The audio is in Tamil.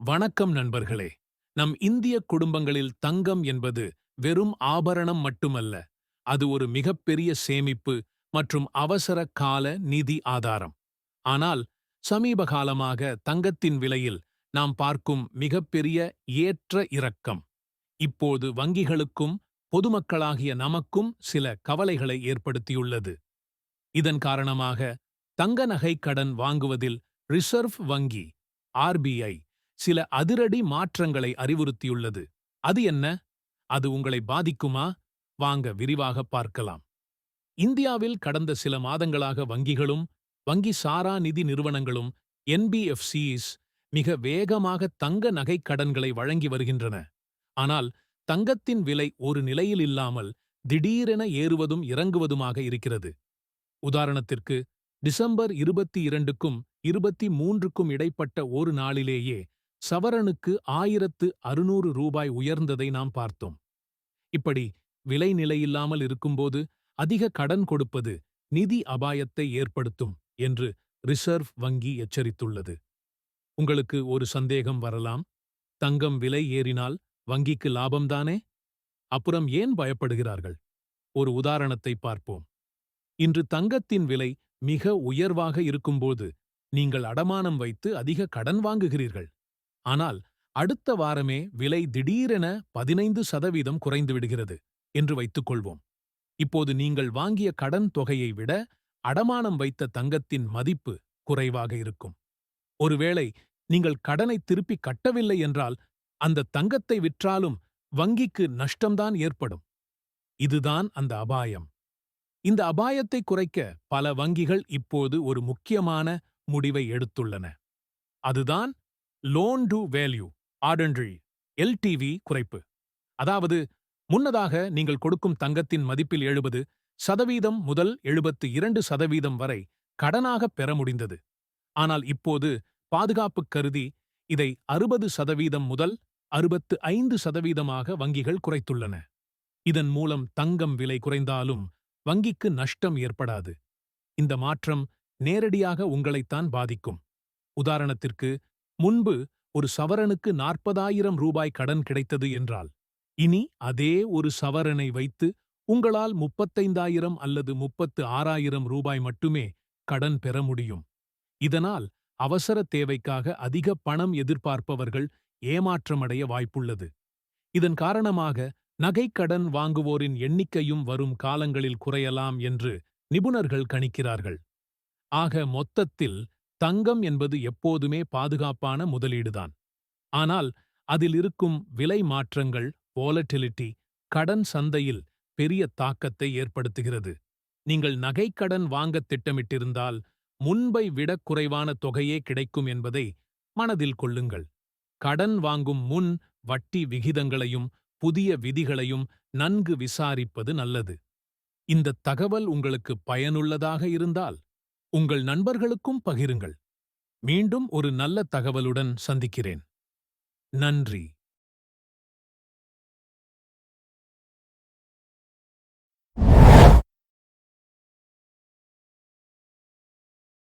வணக்கம் நண்பர்களே. நம் இந்திய குடும்பங்களில் தங்கம் என்பது வெறும் ஆபரணம் மட்டுமல்ல. அது ஒரு மிகப்பெரிய சேமிப்பு மற்றும் அவசர கால நிதி ஆதாரம். ஆனால் சமீப காலமாக தங்கத்தின் விலையில் நாம் பார்க்கும் மிகப்பெரிய ஏற்ற இறக்கம். இப்போது வங்கிகளுக்கும் பொதுமக்களாகிய நமக்கும் சில கவலைகளை ஏற்படுத்தியுள்ளது. இதன் காரணமாக தங்க நகை கடன் வாங்குவதில் ரிசர்வ் வங்கி ஆர்பிஐ சில அதிரடி மாற்றங்களை அறிவுறுத்தியுள்ளது. அது என்ன? அது உங்களை பாதிக்குமா? வாங்க விரிவாக பார்க்கலாம். இந்தியாவில் கடந்த சில மாதங்களாக வங்கிகளும் வங்கி சாரா நிதி நிறுவனங்களும் என்பிஎஃப்சிஸ் மிக வேகமாக தங்க நகைக் கடன்களை வழங்கி வருகின்றன. ஆனால் தங்கத்தின் விலை ஒரு நிலையில் இல்லாமல் திடீரென ஏறுவதும் இறங்குவதுமாக இருக்கிறது. உதாரணத்திற்கு டிசம்பர் இருபத்தி இரண்டுக்கும் இருபத்தி மூன்றுக்கும் இடைப்பட்ட ஒரு நாளிலேயே சவரனுக்கு ஆயிரத்து அறுநூறு ரூபாய் உயர்ந்ததை நாம் பார்த்தோம். இப்படி விலை நிலையில்லாமல் இருக்கும்போது அதிக கடன் கொடுப்பது நிதி அபாயத்தை ஏற்படுத்தும் என்று ரிசர்வ் வங்கி எச்சரித்துள்ளது. உங்களுக்கு ஒரு சந்தேகம் வரலாம். தங்கம் விலை ஏறினால் வங்கிக்கு லாபம்தானே அப்புறம் ஏன் பயப்படுகிறார்கள்? ஒரு உதாரணத்தை பார்ப்போம். இன்று தங்கத்தின் விலை மிக உயர்வாக இருக்கும்போது நீங்கள் அடமானம் வைத்து அதிக கடன் வாங்குகிறீர்கள். ஆனால் அடுத்த வாரமே விலை திடீரென பதினைந்து சதவீதம் குறைந்து விடுகிறது என்று வைத்துக் கொள்வோம் இப்போது நீங்கள் வாங்கிய கடன் தொகையை விட அடமானம் வைத்த தங்கத்தின் மதிப்பு குறைவாக இருக்கும். ஒருவேளை நீங்கள் கடனை திருப்பி கட்டவில்லை என்றால் அந்த தங்கத்தை விற்றாலும் வங்கிக்கு நஷ்டம்தான் ஏற்படும். இதுதான் அந்த அபாயம். இந்த அபாயத்தை குறைக்க பல வங்கிகள் இப்போது ஒரு முக்கியமான முடிவை எடுத்துள்ளன. அதுதான் லோன் டு வேல்யூ ஆர்டன்ட்ரி எல்டிவி குறைப்பு. அதாவது முன்னதாக நீங்கள் கொடுக்கும் தங்கத்தின் மதிப்பில் எழுபது சதவீதம் முதல் எழுபத்து இரண்டு சதவீதம் வரை கடனாக பெற முடிந்தது. ஆனால் இப்போது பாதுகாப்பு கருதி இதை அறுபது சதவீதம் முதல் அறுபத்து ஐந்து சதவீதமாக வங்கிகள் குறைத்துள்ளன. இதன் மூலம் தங்கம் விலை குறைந்தாலும் வங்கிக்கு நஷ்டம் ஏற்படாது. இந்த மாற்றம் நேரடியாக உங்களைத்தான் பாதிக்கும். உதாரணத்திற்கு முன்பு ஒரு சவரனுக்கு நாற்பதாயிரம் ரூபாய் கடன் கிடைத்தது என்றால் இனி அதே ஒரு சவரனை வைத்து உங்களால் முப்பத்தைந்தாயிரம் அல்லது முப்பத்து ஆறாயிரம் ரூபாய் மட்டுமே கடன் பெற முடியும். இதனால் அவசர தேவைக்காக அதிக பணம் எதிர்பார்ப்பவர்கள் ஏமாற்றமடைய வாய்ப்புள்ளது. இதன் காரணமாக நகைக்கடன் வாங்குவோரின் எண்ணிக்கையும் வரும் காலங்களில் குறையலாம் என்று நிபுணர்கள் கணிக்கிறார்கள். ஆக மொத்தத்தில் தங்கம் என்பது எப்போதுமே பாதுகாப்பான முதலீடுதான். ஆனால் அதில் இருக்கும் விலை மாற்றங்கள் வாலட்டிலிட்டி கடன் சந்தையில் பெரிய தாக்கத்தை ஏற்படுத்துகிறது. நீங்கள் நகைக்கடன் வாங்கத் திட்டமிட்டிருந்தால் முன்பை விடக் குறைவான தொகையே கிடைக்கும் என்பதை மனதில் கொள்ளுங்கள். கடன் வாங்கும் முன் வட்டி விகிதங்களையும் புதிய விதிகளையும் நன்கு விசாரிப்பது நல்லது. இந்த தகவல் உங்களுக்கு பயனுள்ளதாக இருந்தால் உங்கள் நண்பர்களுக்கும் பகிருங்கள். மீண்டும் ஒரு நல்ல தகவலுடன் சந்திக்கிறேன். நன்றி.